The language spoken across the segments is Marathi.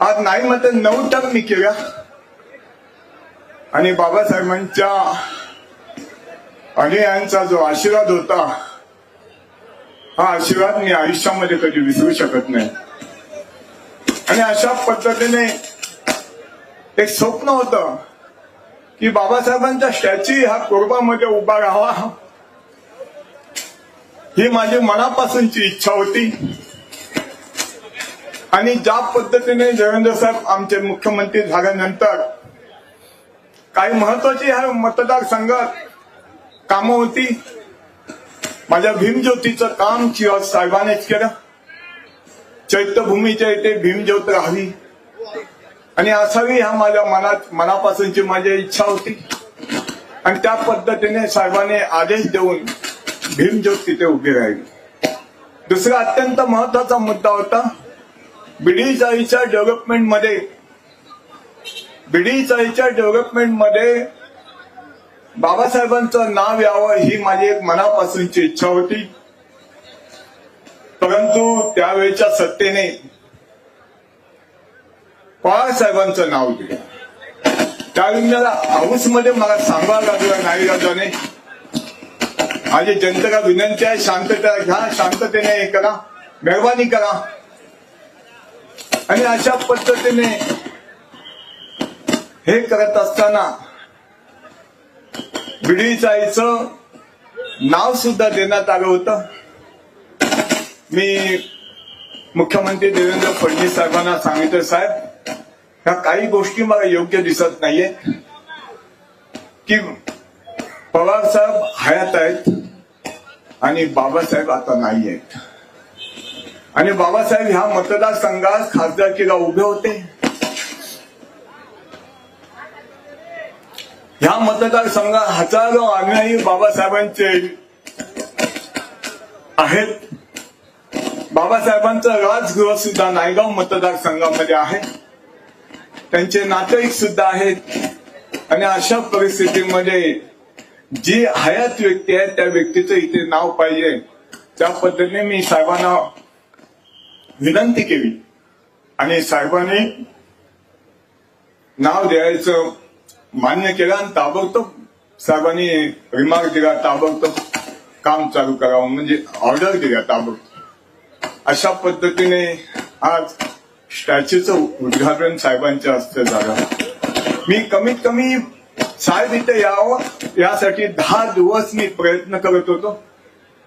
आज नाही म्हणते नऊ टन मी केल्या आणि बाबासाहेबांच्या अनुयांचा जो आशीर्वाद होता हा आशीर्वाद मी आयुष्यामध्ये कधी विसरू शकत नाही. आणि अशा पद्धतीने एक स्वप्न होतं की बाबासाहेबांचा स्टॅच्यू हा कोरबामध्ये उभा राहावा ही माझी मनापासूनची इच्छा होती. आणि ज्या पद्धतीने देवेंद्र साहेब आमचे मुख्यमंत्री झाल्यानंतर काही महत्वाची ह्या मतदारसंघात कामं होती. माझ्या भीमज्योतीचं काम किंवा साहेबानेच केलं. चैत्यभूमीच्या इथे भीमज्योत राहावी आणि असावी ह्या माझ्या मनात मनापासूनची माझी इच्छा होती. आणि त्या पद्धतीने साहेबाने आदेश देऊन भीमज्योत तिथे उभी राहिली. दुसरा अत्यंत महत्त्वाचा मुद्दा होता. बिडी चाळीच्या डेव्हलपमेंटमध्ये बिडी चाळीच्या डेव्हलपमेंटमध्ये बाबासाहेबांचं नाव यावं ही माझी एक मनापासूनची इच्छा होती. परंतु त्यावेळेच्या सत्तेने बाळासाहेबांचं नाव दिलं. त्यावेळी मला हाऊसमध्ये मला सांगावं लागलं नाही राजाने माझी जनतेला विनंती आहे शांतता घ्या शांततेने हे करा मेहरबानी करा. आणि अशा पद्धतीने हे करत असताना बिडी चाळीचं नाव सुद्धा देण्यात आलं होतं. मी मुख्यमंत्री देवेंद्र फडणवीस साहेबांना सांगितलं साहेब ह्या काही गोष्टी मला योग्य दिसत नाहीये. की पवार साहेब हयात आहेत आणि बाबासाहेब आता नाही आहेत आणि बाबासाहेब ह्या मतदारसंघात खासदारकीला उभे होते. ह्या मतदारसंघात हजारो अनुयायी बाबासाहेबांचे आहेत. बाबासाहेबांचं राजगृह सुद्धा नायगाव मतदारसंघामध्ये आहे. त्यांचे नातेवाईक सुद्धा आहेत. आणि अशा परिस्थितीमध्ये जी हयात व्यक्ती आहे त्या व्यक्तीचं इथे नाव पाहिजे. त्या पद्धतीने मी साहेबांना विनंती केली. आणि साहेबांनी नाव द्यायचं मान्य केलं आणि ताबडतोब साहेबांनी रिमार्क दिला ताबडतोब काम चालू करावं म्हणजे ऑर्डर दिल्या ताबडतोब. अशा पद्धतीने आज स्टॅच्यूचं उद्घाटन साहेबांच्या हस्ते झालं. मी कमीत कमी साहेब इथे यावं यासाठी दहा दिवस मी प्रयत्न करत होतो.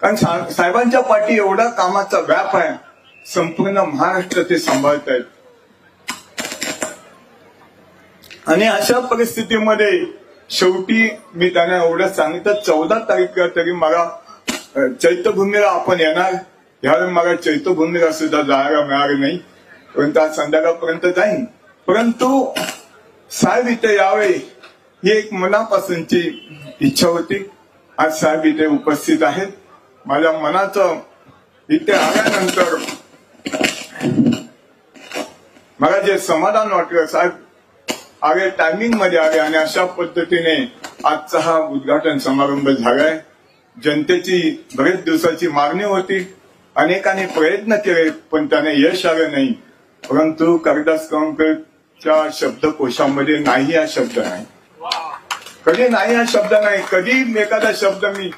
कारण साहेबांच्या पाठी एवढा कामाचा व्याप आहे. संपूर्ण महाराष्ट्र ते सांभाळतायत. आणि अशा परिस्थितीमध्ये शेवटी मी त्यांना एवढं सांगितलं चौदा तारीख तरी मला चैत्यभूमीला आपण येणार. ह्यावेळी मला चैत्यभूमीला सुद्धा जायला मिळाले नाही. परंतु आज संध्याकाळपर्यंत जाईन. परंतु साहेब इथे यावे ही एक मनापासूनची इच्छा होती. आज साहेब इथे उपस्थित आहेत. माझ्या मनाचं इथे आल्यानंतर मला जे समाधान वाटलं साहेब आगे टायमिंगमध्ये आले आणि अशा पद्धतीने आजचा हा उद्घाटन समारंभ झालाय. जनतेची बरेच दिवसाची मागणी होती. अनेकांनी प्रयत्न केले पण त्याने यश आलं नाही. परंतु कालिदास कवंकरच्या शब्दकोशामध्ये नाही हा शब्द नाही कधी नाही हा शब्द नाही कधी एखादा शब्द मी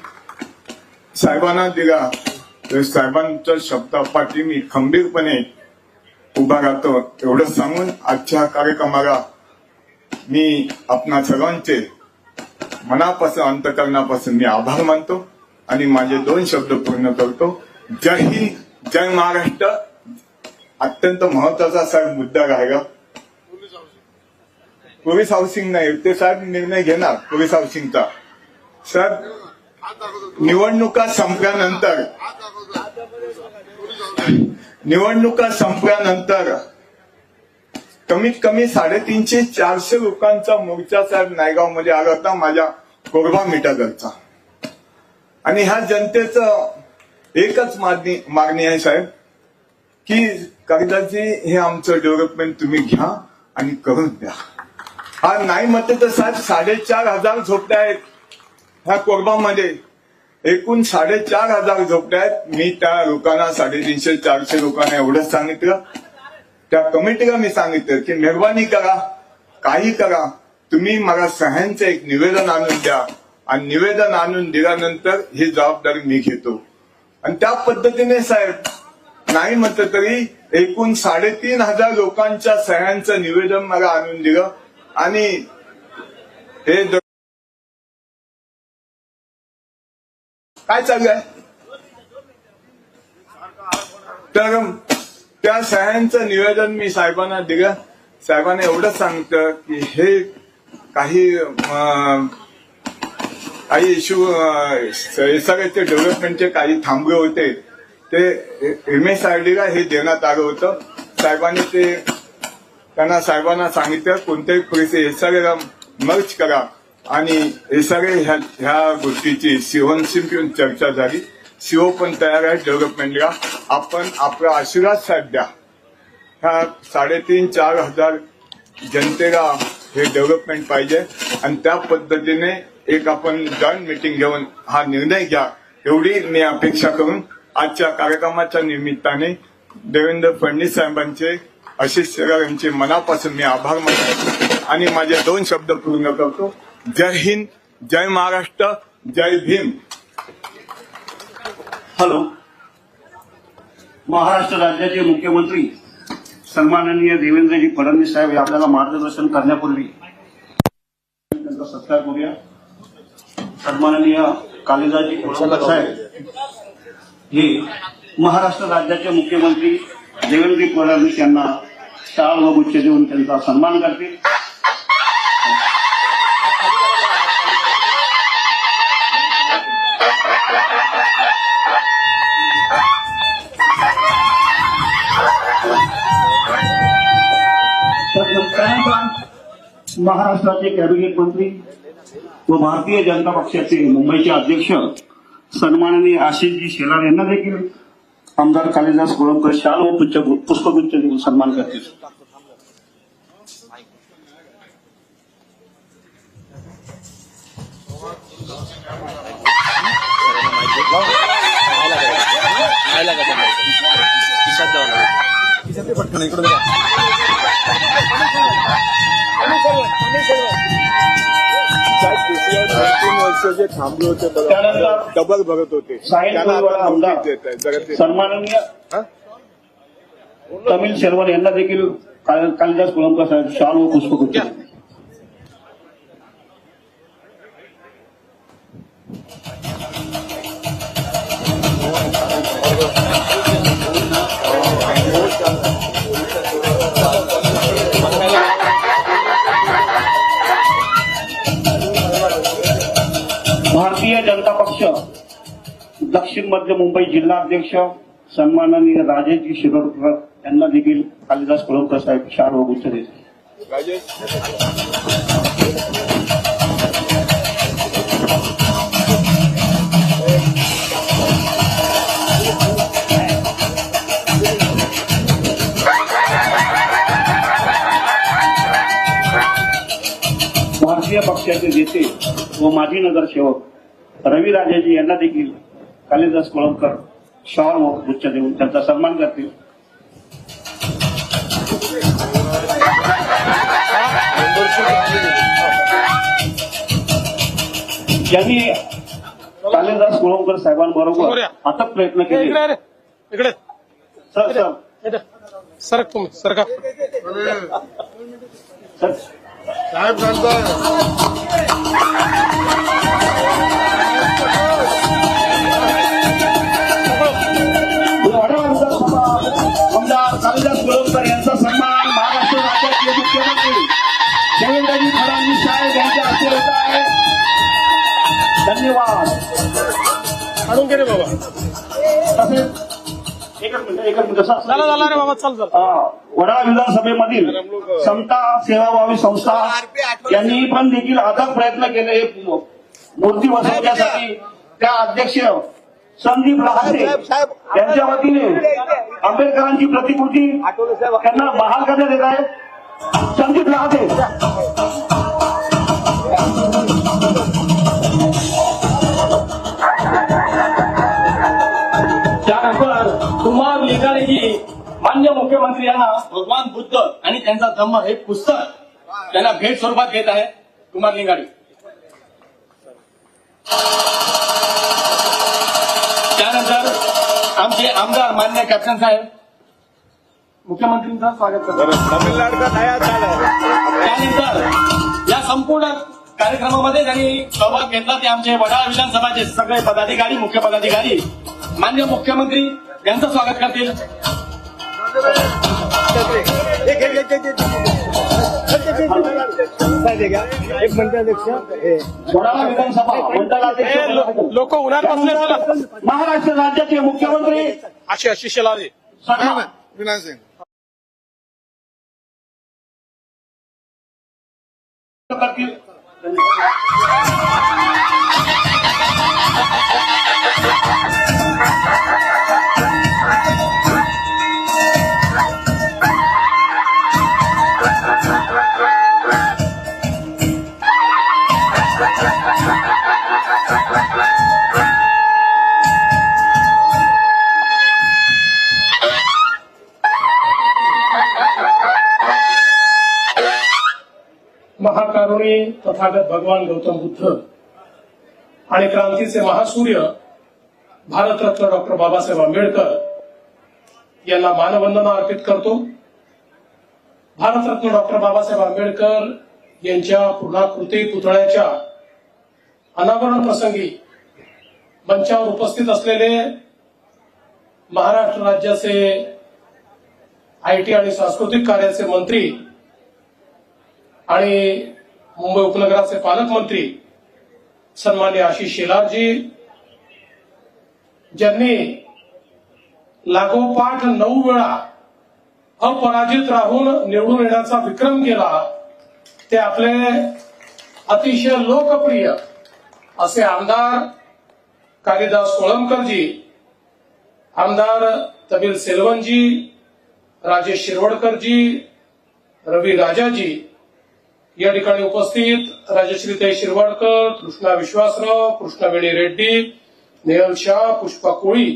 साहेबांना दिला. तर साहेबांच्या शब्दापाठी मी खंबीरपणे उभा राहतो. एवढं सांगून आजच्या कार्यक्रमाला मी आपणा सर्वांचे मनापासून अंतकरणापासून मी आभार मानतो आणि माझे दोन शब्द पूर्ण करतो. जय हिंद जय महाराष्ट्र. अत्यंत महत्त्वाचा साहेब मुद्दा राहिला. पोलीस हाऊसिंग नाही ते साहेब निर्णय घेणार पोलीस हाऊसिंगचा. साहेब निवडणुका संपल्यानंतर निवडणुका संपल्यानंतर कमीत कमी साडेतीनशे चारशे लोकांचा मोर्चा साहेब नायगावमध्ये आला होता माझ्या कोरबा मिटागरचा आणि ह्या जनतेचं एकच मागणी मागणी आहे साहेब की कागदाची हे आमचं डेव्हलपमेंट तुम्ही घ्या आणि करून द्या. हा नाही म्हणते तर साहेब साडेचार हजार झोपड्या आहेत ह्या कोरबामध्ये. एकूण साडेचार हजार झोपड्या आहेत. मी त्या लोकांना साडेतीनशे चारशे लोकांना एवढंच सांगितलं. त्या कमिटीला मी सांगितलं की मेहरबानी करा काही करा. तुम्ही मला सह्यांचं एक निवेदन आणून द्या. आणि निवेदन आणून दिल्यानंतर ही जबाबदारी मी घेतो. आणि त्या पद्धतीने साहेब नाही म्हटलं तरी एकूण साडेतीन हजार लोकांच्या सह्यांचं निवेदन मला आणून दिलं. आणि हे काय काय चाललंय तर त्या सह्यांचं निवेदन मी साहेबांना दिलं. साहेबांना एवढं सांगतं की हे काही काही इश्यू एसआरएचे डेव्हलपमेंटचे काही थांबले होते. ते एम एस आर डीला हे देण्यात आलं होतं. साहेबांनी ते त्यांना साहेबांना सांगितलं कोणत्याही परिस्थिती एसआरएला मर्च करा. आणि एसआरए ह्या ह्या गोष्टीची सीओनशी घेऊन चर्चा झाली. सीओ पण तयार आहे डेव्हलपमेंटला. आपण आपला आशीर्वाद साहेब द्या. ह्या साडेतीन चार हजार जनतेला हे डेव्हलपमेंट पाहिजे. आणि त्या पद्धतीने एक आपण जॉईंट मिटिंग घेऊन हा निर्णय घ्या. एवढी मी अपेक्षा करून आजच्या कार्यक्रमाच्या निमित्ताने देवेंद्र फडणवीस साहेबांचे आशिष शेलार यांचे मनापासून मी आभार मानतो. आणि माझे दोन शब्द पूर्ण करतो. जय हिंद जय महाराष्ट्र जय भीम। हॅलो. महाराष्ट्र राज्याचे मुख्यमंत्री सन्माननीय देवेंद्रजी फडणवीस साहेब हे आपल्याला मार्गदर्शन करण्यापूर्वी त्यांचा सत्कार करूया. सन्माननीय कालिदाजी कोळंबकर साहेब हे महाराष्ट्र राज्याचे मुख्यमंत्री देवेंद्र फडणवीस यांना शाळ व गुच्छ देऊन त्यांचा सन्मान करतील. महाराष्ट्राचे कॅबिनेट मंत्री व भारतीय जनता पक्षाचे मुंबईचे अध्यक्ष सन्माननीय आशिषजी शेलार यांना आमदार कालिदास कोळंबकर शाल व पुष्प पुष्पगुच्छ देऊन सन्मान करतील नाही तीन वर्ष जे थांबले होते त्यानंतर डबल भरत होते साहिल त्यांना कोळीवाडा आता आमदार नोटीस देत आहे. जरा ते- सन्माननीय हा? तमिल शेरवर यांना देखील काल- कालिदास कोळंबकर साहेब शाल व पुष्पगुच्छ देतील. पश्चिम मध्य मुंबई जिल्हा अध्यक्ष सन्माननीय राजेशजी शिरोडकर यांना देखील कालिदास कोळंबकर साहेब शाल व गुच्छ भारतीय पक्षाचे नेते व माजी नगरसेवक रवी राजेजी यांना देखील कालिदास कोळंबकर शाल व गुच्छ देऊन त्यांचा सन्मान करतील. ज्यांनी कालिदास कोळंबकर साहेबांबरोबर अथक प्रयत्न केले. इकडे सर सर. इकडे. सरक तुम्ही सरका सर. साहेब वाडा आमदार कालिदास यांचा सन्मान महाराष्ट्र राज्याचे मुख्यमंत्री देवेंद्रजी फडणवीस साहेब यांच्या हस्ते होत आहे. धन्यवाद. रे बाबा. तसेच एकच मिनिट एकच मिनिट. सर झाला झाला रे बाबा चल वडाळा विधानसभेमधील समता सेवाभावी संस्था यांनी पण देखील अथक प्रयत्न केले. मूर्ती बसवण्यासाठी त्या अध्यक्ष संदीप लहासे यांच्या वतीने आंबेडकरांची प्रतिकृती त्यांना बहाल करण्यात येत आहे. संदीप लहासे त्यानंतर कुमार लिंगारेजी मान्य मुख्यमंत्री यांना भगवान बुद्ध आणि त्यांचा धम्म हे पुस्तक त्यांना भेट स्वरूपात देत आहे कुमार लिंगाडी आमचे आमदार मान्य कॅप्टन साहेब मुख्यमंत्रींचं स्वागत करतात तमिळनाडू का नया चाल है त्यानंतर या संपूर्ण कार्यक्रमामध्ये ज्यांनी सहभाग घेतला ते आमचे वडाळा विधानसभाचे सगळे पदाधिकारी मुख्य पदाधिकारी मान्य मुख्यमंत्री यांचं स्वागत करतील विधानसभा मंडळाचे लोक उन्हात महाराष्ट्र राज्याचे मुख्यमंत्री अशी अशी शेलारी सन्मान. करतील तथागत भगवान गौतम बुद्ध आणि क्रांतीचे महासूर्य भारतरत्न डॉक्टर बाबासाहेब आंबेडकर यांना मानवंदना अर्पित करतो. भारतरत्न डॉक्टर बाबासाहेब आंबेडकर यांच्या पूर्णाकृती पुतळ्याच्या अनावरण प्रसंगी मंचावर उपस्थित असलेले महाराष्ट्र राज्याचे आयटी आणि सांस्कृतिक कार्याचे मंत्री आणि मुंबई उपनगराचे पालकमंत्री सन्मान्य आशिष शेलारजी ज्यांनी लागोपाठ नऊ वेळा अपराजित राहून निवडून येण्याचा विक्रम केला ते आपले अतिशय लोकप्रिय असे आमदार कालिदास कोळंबकरजी आमदार तबील सेलवनजी राजेश शिरवडकरजी रवी राजाजी या ठिकाणी उपस्थित राजश्रीताई शिरवाडकर कृष्णा विश्वासराव कृष्णावेणी रेड्डी नेहल शाह पुष्पा कोळी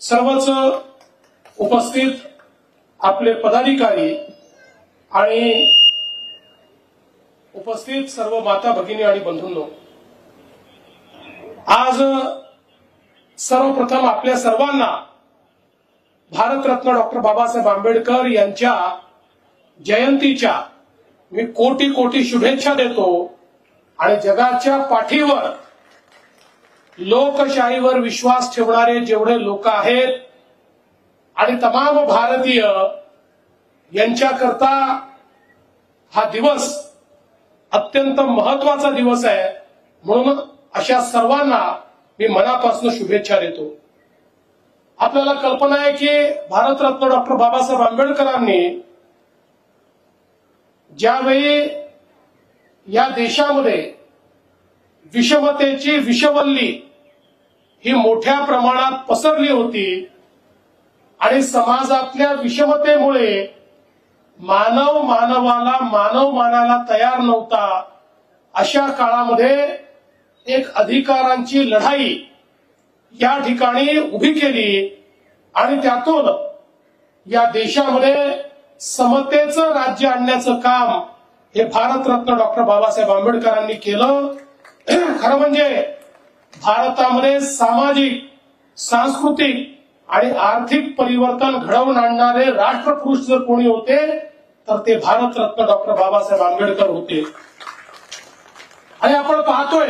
सर्वच उपस्थित आपले पदाधिकारी आणि उपस्थित सर्व माता भगिनी आणि बंधूंनो. आज सर्वप्रथम आपल्या सर्वांना भारतरत्न डॉक्टर बाबासाहेब आंबेडकर यांच्या जयंतीच्या मी कोटी कोटी शुभेच्छा देतो. आणि जगाच्या पाठीवर लोकशाहीवर विश्वास ठेवणारे जेवढे लोक आहेत आणि तमाम भारतीय यांच्याकरता हा दिवस अत्यंत महत्त्वाचा दिवस आहे. म्हणून अशा सर्वांना मी मनापासून शुभेच्छा देतो. आपल्याला कल्पना आहे की भारतरत्न डॉक्टर बाबासाहेब आंबेडकरांनी ज्यावेळी या देशामध्ये विषमतेची विषवल्ली ही मोठ्या प्रमाणात पसरली होती आणि समाजातल्या विषमतेमुळे मानव मानवाला मानव मानाला तयार नव्हता अशा काळामध्ये एक अधिकारांची लढाई या ठिकाणी उभी केली आणि त्यातून या देशामध्ये समतेचं राज्य आणण्याचं काम हे भारतरत्न डॉक्टर बाबासाहेब आंबेडकरांनी केलं. खरं म्हणजे भारतामध्ये सामाजिक सांस्कृतिक आणि आर्थिक परिवर्तन घडवून आणणारे राष्ट्रपुरुष जर कोणी होते तर ते भारतरत्न डॉक्टर बाबासाहेब आंबेडकर होते. आणि आपण पाहतोय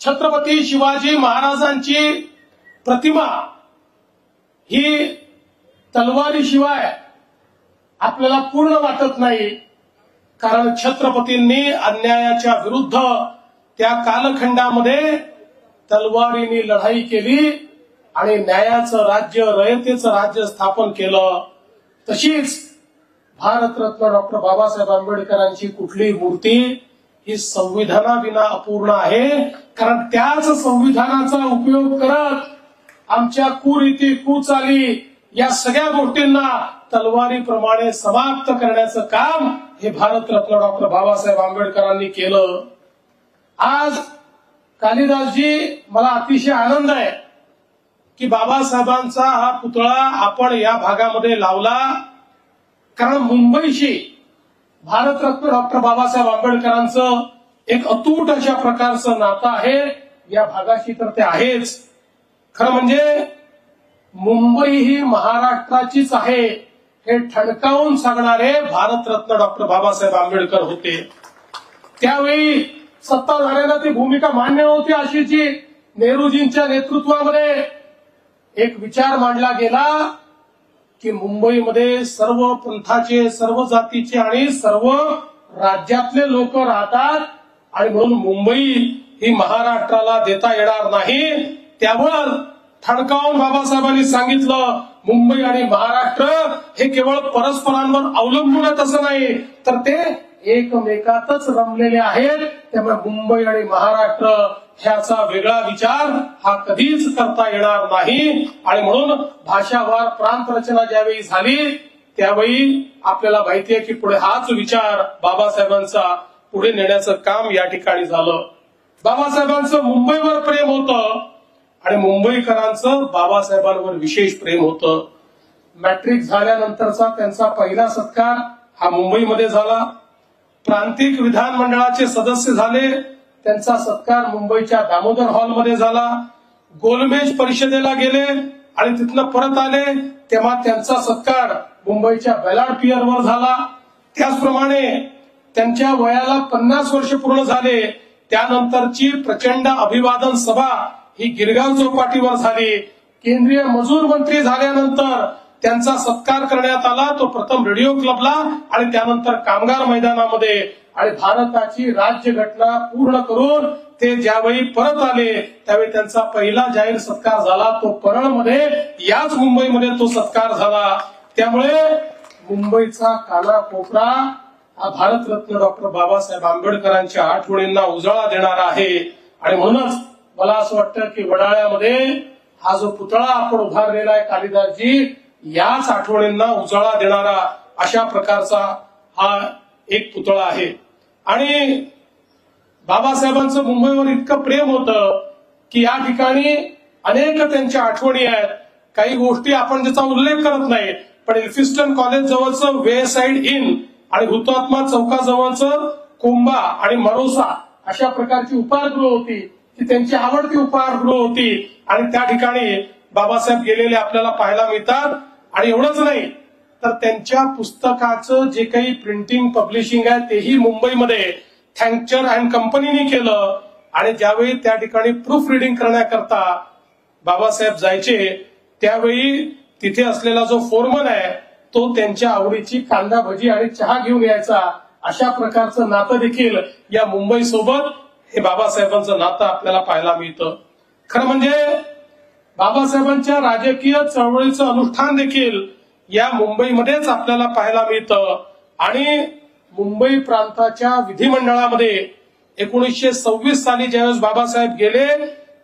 छत्रपती शिवाजी महाराजांची प्रतिमा ही तलवारीशिवाय आपल्याला पूर्ण वाटत नाही. कारण छत्रपतींनी अन्यायाच्या विरुद्ध त्या कालखंडामध्ये तलवारीने लढाई केली आणि न्यायाचं राज्य रयतेचं राज्य स्थापन केलं. तशीच भारतरत्न डॉक्टर बाबासाहेब आंबेडकरांची कुठली मूर्ती ही संविधानाविना अपूर्ण आहे. कारण त्याच संविधानाचा उपयोग करत आमच्या कुरीती कुचाली या सगळ्या गोष्टींना तलवारीप्रमाणे समाप्त करण्याचं काम हे भारतरत्न डॉक्टर बाबासाहेब आंबेडकरांनी केलं. आज कालिदासजी मला अतिशय आनंद आहे की बाबासाहेबांचा हा पुतळा आपण या भागामध्ये लावला. कारण मुंबईशी भारतरत्न डॉक्टर बाबासाहेब आंबेडकरांचं एक अतूट अशा प्रकारचं नातं आहे. या भागाशी तर ते आहेच. खरं म्हणजे मुंबई ही महाराष्ट्राचीच आहे हे ठणकावून सांगणारे भारतरत्न डॉक्टर बाबासाहेब आंबेडकर होते. त्यावेळी सत्ताधाऱ्यांना ती भूमिका मान्य होती अशी जी नेहरूजींच्या नेतृत्वामध्ये एक विचार मांडला गेला की मुंबईमध्ये सर्व पंथाचे सर्व जातीचे आणि सर्व राज्यातले लोक राहतात आणि म्हणून मुंबई ही महाराष्ट्राला देता येणार नाही. त्यावर ठणकावून बाबासाहेबांनी सांगितलं मुंबई आणि महाराष्ट्र हे केवळ परस्परांवर अवलंबून आहेत असं नाही. तर ते एकमेकातच रमलेले आहेत. त्यामुळे मुंबई आणि महाराष्ट्र ह्याचा वेगळा विचार हा कधीच करता येणार नाही. आणि म्हणून भाषावार प्रांत रचना ज्यावेळी झाली त्यावेळी आपल्याला माहिती आहे की पुढे हाच विचार बाबासाहेबांचा पुढे नेण्याचं काम या ठिकाणी झालं. बाबासाहेबांचं मुंबईवर प्रेम होतं. आणि मुंबईकरांचं बाबासाहेबांवर विशेष प्रेम होतं. मॅट्रिक झाल्यानंतरचा त्यांचा पहिला सत्कार हा मुंबईमध्ये झाला. प्रांतिक विधानमंडळाचे सदस्य झाले. त्यांचा सत्कार मुंबईच्या दामोदर हॉलमध्ये झाला. गोलमेज परिषदेला गेले आणि तिथनं परत आले. तेव्हा त्यांचा सत्कार मुंबईच्या बेलाड पियरवर झाला. त्याचप्रमाणे त्यांच्या वयाला पन्नास वर्ष पूर्ण झाले. त्यानंतरची प्रचंड अभिवादन सभा ही गिरगाव चौपाटीवर झाली. केंद्रीय मजूर मंत्री झाल्यानंतर त्यांचा सत्कार करण्यात आला. तो प्रथम रेडिओ क्लबला आणि त्यानंतर कामगार मैदानामध्ये. आणि भारताची राज्यघटना पूर्ण करून ते ज्यावेळी परत आले त्यावेळी त्यांचा पहिला जाहीर सत्कार झाला. तो परळमध्ये याच मुंबईमध्ये तो सत्कार झाला. त्यामुळे मुंबईचा काना कोपरा हा भारतरत्न डॉक्टर बाबासाहेब आंबेडकरांच्या आठवणींना उजाळा देणारा आहे. आणि म्हणूनच मला असं वाटतं की वडाळ्यामध्ये हा जो पुतळा आपण उभारलेला आहे कालिदासजी याच आठवणींना उजाळा देणारा अशा प्रकारचा हा एक पुतळा आहे. आणि बाबासाहेबांचं मुंबईवर इतकं प्रेम होतं की या ठिकाणी अनेक त्यांच्या आठवणी आहेत. काही गोष्टी आपण ज्याचा उल्लेख करत नाही पण एल्फिस्टन कॉलेज जवळचं वे साइड इन आणि हुतात्मा चौकाजवळचं कोंबा आणि मरोसा अशा प्रकारची उपाहारगृह होती. त्यांची आवडती उपहारगृह होती. आणि त्या ठिकाणी बाबासाहेब गेलेले आपल्याला पाहायला मिळतात. आणि एवढंच नाही तर त्यांच्या पुस्तकाचं जे काही प्रिंटिंग पब्लिशिंग आहे तेही मुंबईमध्ये थँक्चर अँड कंपनीने केलं. आणि ज्यावेळी त्या ठिकाणी प्रूफ रिडिंग करण्याकरता बाबासाहेब जायचे त्यावेळी तिथे असलेला जो फोरमन आहे तो त्यांच्या आवडीची कांदा भजी आणि चहा घेऊन यायचा. अशा प्रकारचं नातं देखील या मुंबई सोबत हे बाबासाहेबांचं नातं आपल्याला पाहायला मिळतं. खरं म्हणजे बाबासाहेबांच्या राजकीय चळवळीचं अनुष्ठान देखील या मुंबईमध्येच आपल्याला पाहायला मिळतं. आणि मुंबई प्रांताच्या विधिमंडळामध्ये एकोणीसशे सव्वीस साली ज्यावेळेस बाबासाहेब गेले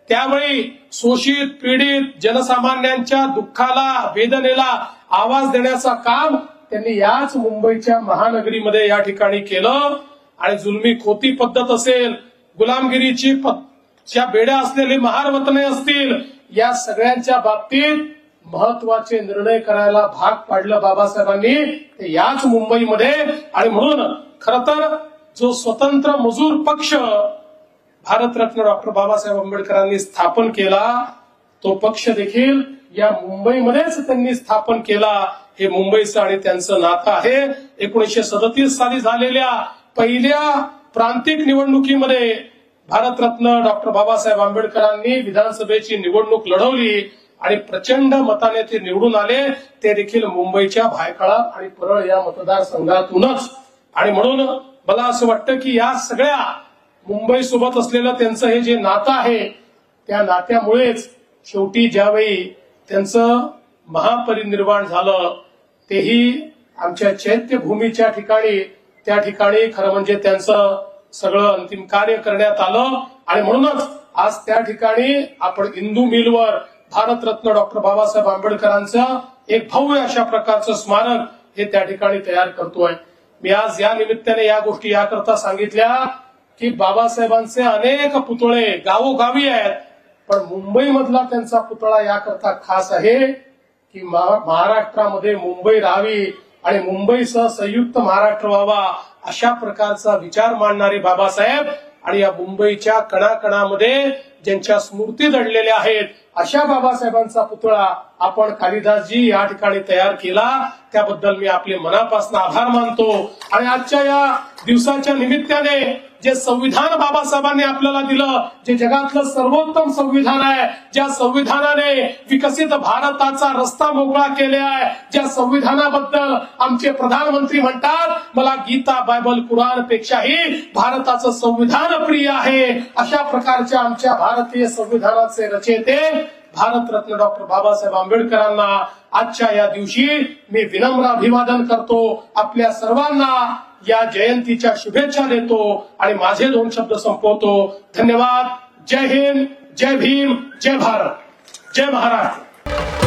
त्यावेळी शोषित पीडित जनसामान्यांच्या दुःखाला वेदनेला आवाज देण्याचं काम त्यांनी याच मुंबईच्या महानगरीमध्ये या ठिकाणी केलं. आणि जुलमी खोती पद्धत असेल गुलामगिरीची ज्या बेड्या असलेली महारवतने असतील या सगळ्यांच्या बाबतीत महत्त्वाचे निर्णय करायला भाग पाडलं बाबासाहेबांनी ते याच मुंबईमध्ये. आणि म्हणून खर तर जो स्वतंत्र मजूर पक्ष भारतरत्न डॉक्टर बाबासाहेब आंबेडकरांनी स्थापन केला तो पक्ष देखील या मुंबईमध्येच त्यांनी स्थापन केला. हे मुंबईचं आणि त्यांचं नातं आहे. एकोणीसशे सदतीस साली झालेल्या पहिल्या प्रांतिक निवडणुकीमध्ये भारतरत्न डॉक्टर बाबासाहेब आंबेडकरांनी विधानसभेची निवडणूक लढवली आणि प्रचंड मताने ते निवडून आले ते देखील मुंबईच्या भायखळा आणि परळ या मतदारसंघातूनच. आणि म्हणून मला असं वाटतं की या सगळ्या मुंबई सोबत असलेलं त्यांचं हे जे नातं आहे त्या नात्यामुळेच शेवटी ज्यावेळी त्यांचं महापरिनिर्वाण झालं तेही आमच्या चैत्यभूमीच्या ठिकाणी त्या ठिकाणी खरं म्हणजे त्यांचं सगळं अंतिम कार्य करण्यात आलं. आणि म्हणूनच आज त्या ठिकाणी आपण इंदू मिलवर भारतरत्न डॉक्टर बाबासाहेब आंबेडकरांचं एक भव्य अशा प्रकारचं स्मारक हे त्या ठिकाणी तयार करतोय. मी आज या निमित्ताने या गोष्टी याकरता सांगितल्या की बाबासाहेबांचे अनेक पुतळे गावोगावी आहेत पण मुंबईमधला त्यांचा पुतळा याकरता खास आहे की महाराष्ट्रामध्ये मुंबई राहावी आणि मुंबईसह संयुक्त महाराष्ट्र व्हावा अशा प्रकारचा विचार मांडणारे बाबासाहेब आणि या मुंबईच्या कणाकणामध्ये ज्यांच्या स्मृती दडलेल्या आहेत अशा बाबासाहेबांचा पुतळा आपण कालिदासजी या ठिकाणी तयार केला. त्याबद्दल मी आपले मनापासून आभार मानतो. आणि आजच्या या दिवसाच्या निमित्ताने जे संविधान बाबासाहेबांनी आपल्याला दिलं जे जगातलं सर्वोत्तम संविधान आहे ज्या संविधानाने विकसित भारताचा रस्ता मोकळा केला आहे ज्या संविधानाबद्दल आमचे प्रधानमंत्री म्हणतात मला गीता बायबल कुराण पेक्षाही भारताचं संविधान प्रिय आहे. अशा प्रकारच्या आमच्या भारतीय संविधानाचे रचयते भारतरत्न डॉक्टर बाबासाहेब आंबेडकरांना. आजच्या या दिवशी मी विनम्र अभिवादन करतो. आपल्या सर्वांना या जयंतीच्या शुभेच्छा देतो आणि माझे दोन शब्द संपवतो. धन्यवाद. जय हिंद. जय भीम. जय भारत. जय महाराष्ट्र.